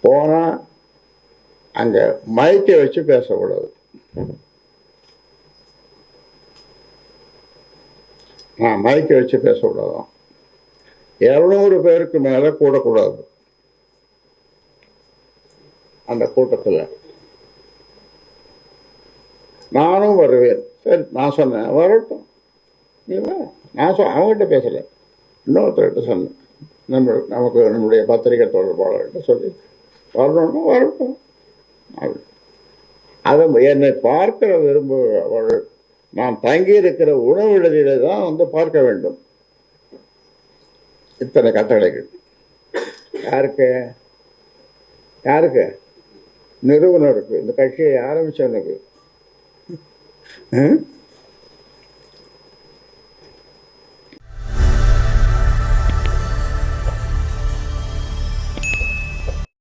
போனால் அங்கே மயக்க வச்சு பேசக்கூடாது. நான் மயக்க வச்சு பேசக்கூடாதான். இரநூறு பேருக்கு மேலே கூடக்கூடாது. அந்த கூட்டத்தில். நானும் வருவேன். சரி நான் சொன்னேன். வரட்டும். நீ வா. நான் சொ அவங்ககிட்ட பேசலை. இன்னொருத்தர்கிட்ட சொன்னேன். நம்ம நமக்கு நம்முடைய பத்திரிகை தொடர்பாளர்கிட்ட சொல்லி வரணும்னா வரட்டும் அதை என்னை பார்க்கிற விரும்புபவள் நான் தங்கியிருக்கிற உணவு விடுதியில தான் வந்து பார்க்க வேண்டும். இத்தனை கட்டளைகள். யாருக்கு? யாருக்கு? நிறுவனருக்கு. இந்த கட்சியை ஆரம்பிச்சவனுக்கு. ம்?